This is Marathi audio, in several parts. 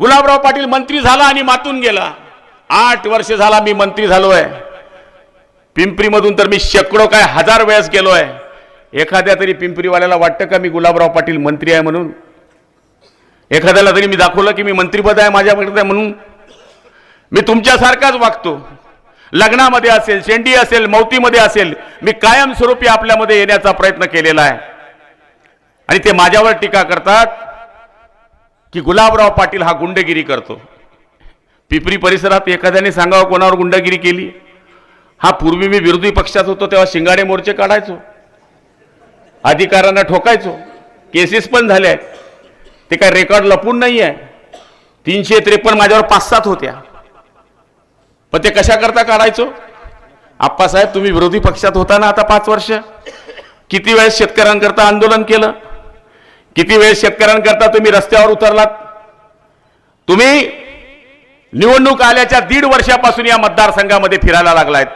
गुलाबराव पाटील मंत्री झाला आणि मातून गेला. आठ वर्ष झाला मी मंत्री झालोय. पिंपरीमधून तर मी शेकडो काय हजार वेळेस गेलोय. एखाद्या तरी पिंपरीवाल्याला वाटतं का मी गुलाबराव पाटील मंत्री आहे म्हणून? एखाद्याला तरी मी दाखवलं की मी मंत्रीपद आहे माझ्याकडे आहे म्हणून? मी तुमच्यासारखाच वागतो. लग्नामध्ये असेल शेंडी असेल मौतीमध्ये असेल मी कायमस्वरूपी आपल्यामध्ये येण्याचा प्रयत्न केलेला आहे. आणि ते माझ्यावर टीका करतात. की गुलाबराव पाटील हा गुंडगिरी करतो. पिपरी परिसरात एखाद्याने सांगावं कोणावर गुंडगिरी केली? हा पूर्वी मी विरोधी पक्षात होतो तेव्हा शिंगाडे मोर्चे काढायचो. अधिकाऱ्यांना ठोकायचो. केसेस पण झाले आहेत. ते काय रेकॉर्ड लपून नाही आहे तीनशे त्रेपन्न माझ्यावर पाच सात होत्या. पण ते कशाकरता काढायचो? आप्पासाहेब तुम्ही विरोधी पक्षात होता ना आता पाच वर्ष? किती वेळेस शेतकऱ्यांकरता आंदोलन केलं? किती वेळेस शेतकऱ्यांकरता तुम्ही रस्त्यावर उतरलात? तुम्ही निवडणूक आल्याच्या दीड वर्षापासून या मतदारसंघामध्ये फिरायला लागलायत.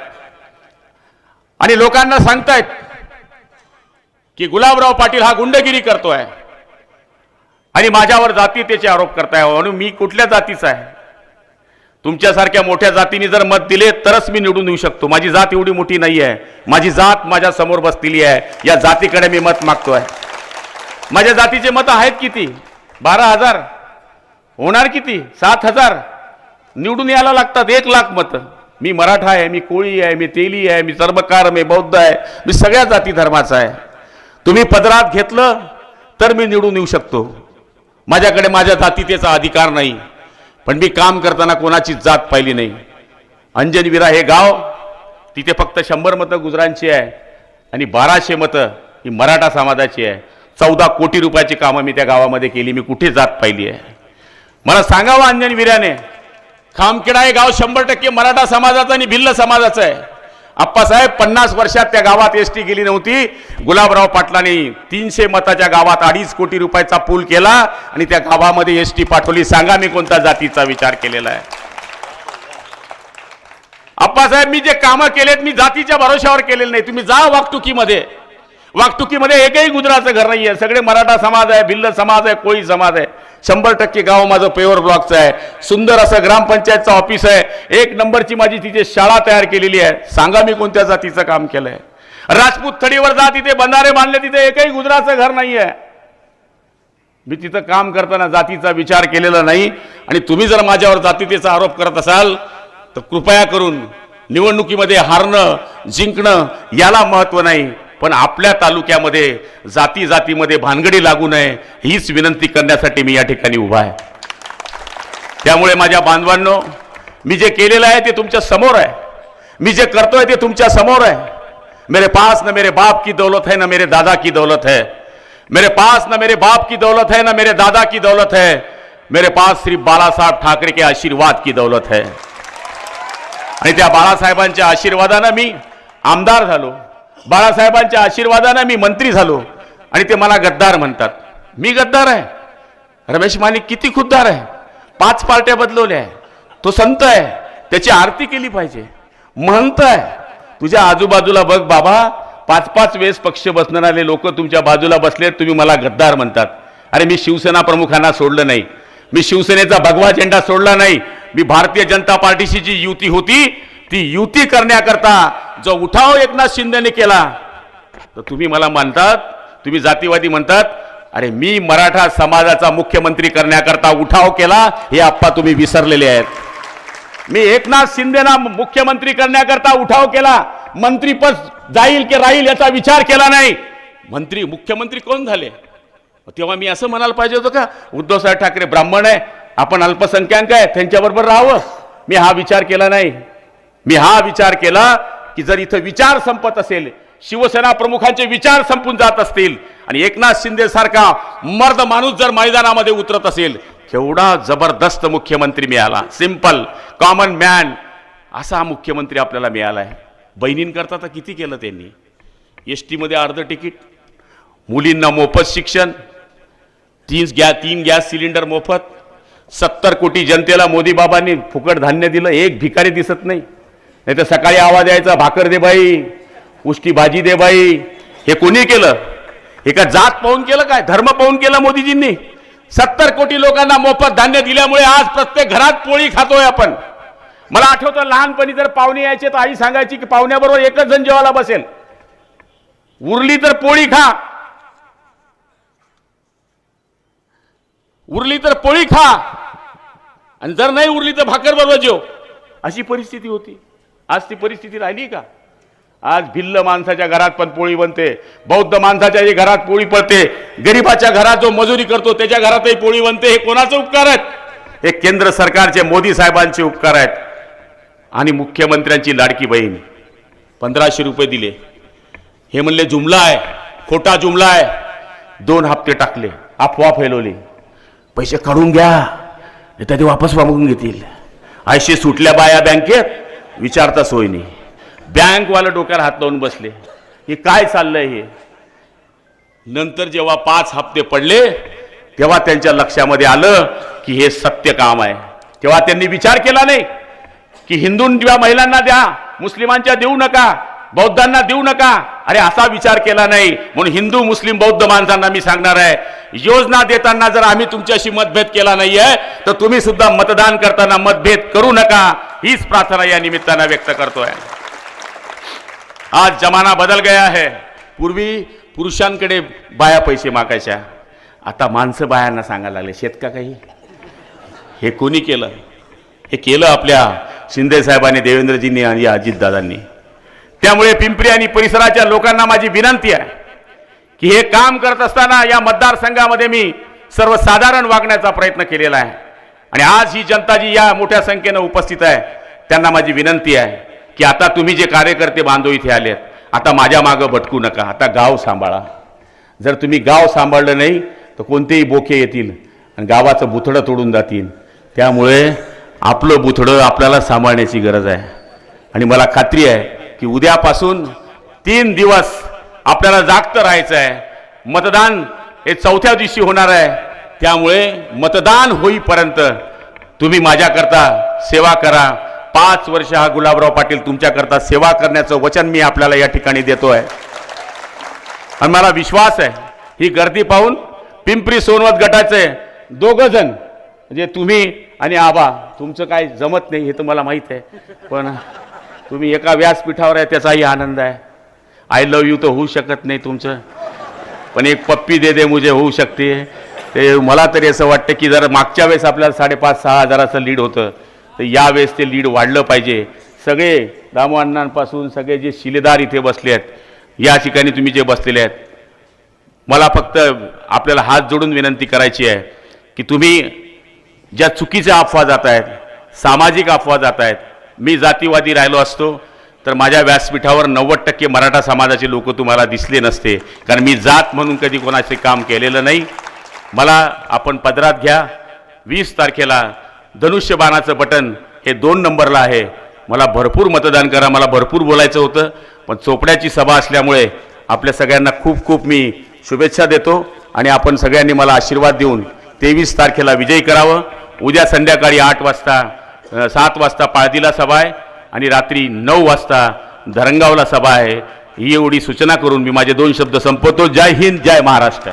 आणि लोकांना सांगतायत की गुलाबराव पाटील हा गुंडगिरी करतोय. आणि माझ्यावर जातीतेचे आरोप करताय हो, म्हणून मी कुठल्या जातीचा आहे? तुमच्यासारख्या मोठ्या जातीने जर मत दिले तरच मी निवडून येऊ शकतो. माझी जात एवढी मोठी नाही आहे माझी जात माझ्यासमोर बसलेली आहे. या जातीकडे मी मत मागतो आहे माझ्या जातीचे मत आहेत किती? बारा हजार. होणार किती? सात हजार. निवडून यायला लागतात एक लाख मत. मी मराठा आहे मी कोळी आहे मी तेली आहे मी सर्वकार मी बौद्ध आहे मी सगळ्या जाती धर्माचा आहे. तुम्ही पदरात घेतलं तर मी निवडून येऊ शकतो. माझ्याकडे माझ्या जातीतेचा अधिकार नाही. पण मी काम करताना कोणाची जात पाहिली नाही. अंजनविरा हे गाव तिथे फक्त शंभर मतं गुजरांची आहे आणि बाराशे मतं ही मराठा समाजाची आहे. चौदा कोटी रुपयाची कामं मी त्या गावामध्ये केली मी कुठे जात पाहिली आहे? मला सांगावं अंजनविराने खामखेडा हे गाव शंभर टक्के मराठा समाजाचं आणि भिल्ल समाजाचं आहे. आप्पासाहेब पन्नास वर्षात त्या गावात एस टी गेली नव्हती. गुलाबराव पाटलांनी तीनशे मताच्या गावात अडीच कोटी रुपयाचा पूल केला आणि त्या गावामध्ये एस टी पाठवली. सांगा मी कोणत्या जातीचा विचार केलेला आहे? आप्पासाहेब मी जे कामं केलेत मी जातीच्या भरोश्यावर केलेले नाही. तुम्ही जा वागतुकीमध्ये वागतुकीमध्ये एकही गुजराचं घर नाही आहे सगळे मराठा समाज आहे भिल्ल समाज आहे कोळी समाज आहे. शंभर टक्के गाव माझं पेवर ब्लॉकचं आहे. सुंदर असं ग्रामपंचायतचं ऑफिस आहे. एक नंबरची माझी तिथे शाळा तयार केलेली आहे. सांगा मी कोणत्या जातीचं काम केलंय. राजपूत थडीवर जा तिथे बंधारे बांधले तिथे एकही गुजराचं घर नाही आहे मी तिथं काम करताना जातीचा विचार केलेला नाही. आणि तुम्ही जर माझ्यावर जातीतेचा आरोप करत असाल तर कृपया करून निवडणुकीमध्ये हारणं जिंकणं याला महत्त्व नाही. पण आपल्या तालुक्यामध्ये जाती जातीमध्ये भानगडी लागू नये हीच विनंती करण्यासाठी मी या ठिकाणी उभा आहे. त्यामुळे माझ्या बांधवांनो मी जे केलेलं आहे ते तुमच्यासमोर आहे. मी जे करतोय ते तुमच्यासमोर आहे. मेरे पास ना मेरे बाप की दौलत है न मेरे दादा की दौलत है. मेरे पास ना मेरे बाप की दौलत है ना मेरे दादा की दौलत है. मेरे पास श्री बाळासाहेब ठाकरे के आशीर्वाद की दौलत है. आणि त्या बाळासाहेबांच्या आशीर्वादानं मी आमदार झालो. बाळासाहेबांच्या आशीर्वादानं मी मंत्री झालो. आणि ते मला गद्दार म्हणतात. मी गद्दार आहे. रमेश मानिक किती खुद्दार आहे. पाच पार्ट्या बदलवल्या आहे. तो संत आहे. त्याची आरती केली पाहिजे. महंत आहे. तुझ्या आजूबाजूला बघ बाबा. पाच पाच वेळेस पक्ष बसणारे लोक तुमच्या बाजूला बसले तुम्ही मला गद्दार म्हणतात. अरे मी शिवसेना प्रमुखांना सोडलं नाही. मी शिवसेनेचा भगवा झेंडा सोडला नाही. मी भारतीय जनता पार्टीशी जी युती होती ती युती करण्याकरता जो उठाव एकनाथ शिंदेने केला तर तुम्ही मला म्हणतात तुम्ही जातीवादी म्हणतात अरे मी मराठा समाजाचा मुख्यमंत्री करण्याकरता उठाव केला हे आप्पा तुम्ही विसरलेले आहेत. मी एकनाथ शिंदेना मुख्यमंत्री करण्याकरता उठाव केला मंत्रीपद जाईल की राहील याचा विचार केला नाही. मंत्री मुख्यमंत्री कोण झाले? तेव्हा मी असं म्हणायला पाहिजे होतं का उद्धवसाहेब ठाकरे ब्राह्मण आहे आपण अल्पसंख्याक आहे त्यांच्याबरोबर राहावं. मी हा विचार केला नाही. मी हा विचार केला की जर इथं विचार संपत असेल शिवसेना प्रमुखांचे विचार संपून जात असतील आणि एकनाथ शिंदे सारखा मर्द माणूस जर मैदानामध्ये उतरत असेल केवढा जबरदस्त मुख्यमंत्री मिळाला. सिंपल कॉमन मॅन असा हा मुख्यमंत्री आपल्याला मिळाला आहे बहिणींकरता तर किती केलं त्यांनी? एस टीमध्ये अर्ध तिकीट मुलींना मोफत शिक्षण तीन गॅ तीन गॅस सिलेंडर मोफत सत्तर कोटी जनतेला मोदी बाबांनी फुकट धान्य दिलं एक भिकारी दिसत नाही. नाही तर सकाळी आवाज यायचा भाकर दे बाई उष्टी भाजी दे बाई. हे कोणी केलं? हे का जात पाहून केलं काय? धर्म पाहून केलं मोदीजींनी? सत्तर कोटी लोकांना मोफत धान्य दिल्यामुळे आज प्रत्येक घरात पोळी खातोय आपण. मला आठवतं लहानपणी जर पाहुणे यायचे तर आई सांगायची की पाहुण्याबरोबर एकच जण जेवायला बसेल. उरली तर पोळी खा. उरली तर पोळी खा. आणि जर नाही उरली तर भाकर बरोबर जेव. अशी परिस्थिती होती. आज ती परिस्थिती राहिली का? आज भिल्ल माणसाच्या घरात पण पोळी बनते बौद्ध माणसाच्या घरात पोळी पडते गरीबाच्या घरात जो मजुरी करतो त्याच्या घरातही पोळी बनते हे कोणाचे उपकार आहेत? हे केंद्र सरकारचे मोदी साहेबांचे उपकार आहेत. आणि मुख्यमंत्र्यांची लाडकी बहीण. पंधराशे रुपये दिले. हे म्हणले जुमला आहे खोटा जुमला आहे. दोन हप्ते टाकले अफवा फैलवली. पैसे काढून घ्या नाही तर ते वापस मागून घेतील. आयशे सुटल्या बाया बँकेत. विचारता सोय नाही. बँकवाला डोक्यावर हात लावून बसले. हे काय चाललंय हे? नंतर जेव्हा पाच हप्ते पडले तेव्हा त्यांच्या लक्षामध्ये आलं की हे सत्य काम आहे. तेव्हा त्यांनी विचार केला नाही की हिंदूंच्या महिलांना द्या मुस्लिमांच्या देऊ नका बौद्धांना देऊ नका. अरे असा विचार केला नाही. म्हणून हिंदू मुस्लिम बौद्ध माणसांना मी सांगणार आहे योजना देताना जर आम्ही तुमच्याशी मतभेद केला नाहीये तर तुम्ही सुद्धा मतदान करताना मतभेद करू नका. हीच प्रार्थना या निमित्तानं व्यक्त करतोय. आज जमाना बदल गया है. पूर्वी पुरुषांकडे बाया पैसे मागायच्या. आता माणसं बायांना सांगायला लागले शेत का काही? हे कोणी केलं? हे केलं आपल्या शिंदे साहेबांनी देवेंद्रजींनी आणि अजितदादांनी. त्यामुळे पिंपरी आणि परिसराच्या लोकांना माझी विनंती आहे की हे काम करत असताना या मतदारसंघामध्ये मी सर्वसाधारण वागण्याचा प्रयत्न केलेला आहे. आणि आज ही जनता जी या मोठ्या संख्येनं उपस्थित आहे त्यांना माझी विनंती आहे की आता तुम्ही जे कार्यकर्ते बांधव इथे आलेत आता माझ्या मागं भटकू नका आता गाव सांभाळा. जर तुम्ही गाव सांभाळलं नाही तर कोणतेही बोके येतील आणि गावाचं बुथडं तोडून जातील. त्यामुळे आपलं बुथडं आपल्याला सांभाळण्याची गरज आहे. आणि मला खात्री आहे की उद्यापासून तीन दिवस आपल्याला जागतं राहायचं आहे. मतदान हे चौथ्या दिवशी होणार आहे. त्यामुळे मतदान होईपर्यंत तुम्ही माझ्याकरता सेवा करा. पाच वर्ष हा गुलाबराव पाटील तुमच्याकरता सेवा करण्याचं वचन मी आपल्याला या ठिकाणी देतो आहे आणि मला विश्वास आहे ही गर्दी पाहून पिंपरी सोनवत गटाचे दोघं जण म्हणजे तुम्ही आणि आबा तुमचं काय जमत नाही हे तर मला माहीत आहे पण तुम्ही एका व्यासपीठावर आहे त्याचाही आनंद आहे. आय लव यू तर होऊ शकत नाही तुमचं पण एक पप्पी दे दे मुझे होऊ शकते. ते मला तरी असं वाटतं की जर मागच्या वेळेस आपल्याला साडेपाच सहा हजाराचं लीड होतं तर यावेळेस ते लीड वाढलं पाहिजे. सगळे दामोअण्णांपासून सगळे जे शिलेदार इथे बसले आहेत या ठिकाणी तुम्ही जे बसलेले आहेत मला फक्त आपल्याला हात जोडून विनंती करायची आहे की तुम्ही ज्या चुकीच्या अफवा जात आहेत सामाजिक अफवा जात आहेत मी जातीवादी राहिलो असतो तर माझ्या व्यासपीठावर नव्वद टक्के मराठा समाजाचे लोक तुम्हाला दिसले नसते. कारण मी जात म्हणून कधी कोणाचे काम केलेलं नाही. मला आपण पदरात घ्या. वीस तारखेला धनुष्यबाणाचं बटन हे दोन नंबरला आहे. मला भरपूर मतदान करा मला भरपूर बोलायचं होतं पण चोपड्याची सभा असल्यामुळे आपल्या सगळ्यांना खूप खूप मी शुभेच्छा देतो आणि आपण सगळ्यांनी मला आशीर्वाद देऊन तेवीस तारखेला विजयी करावं. उद्या संध्याकाळी आठ वाजता सात वाजता पाळदीला सभा आहे आणि रात्री नऊ वाजता धरंगावला सभा आहे. ही एवढी सूचना करून मी माझे दोन शब्द संपवतो. जय हिंद जय महाराष्ट्र.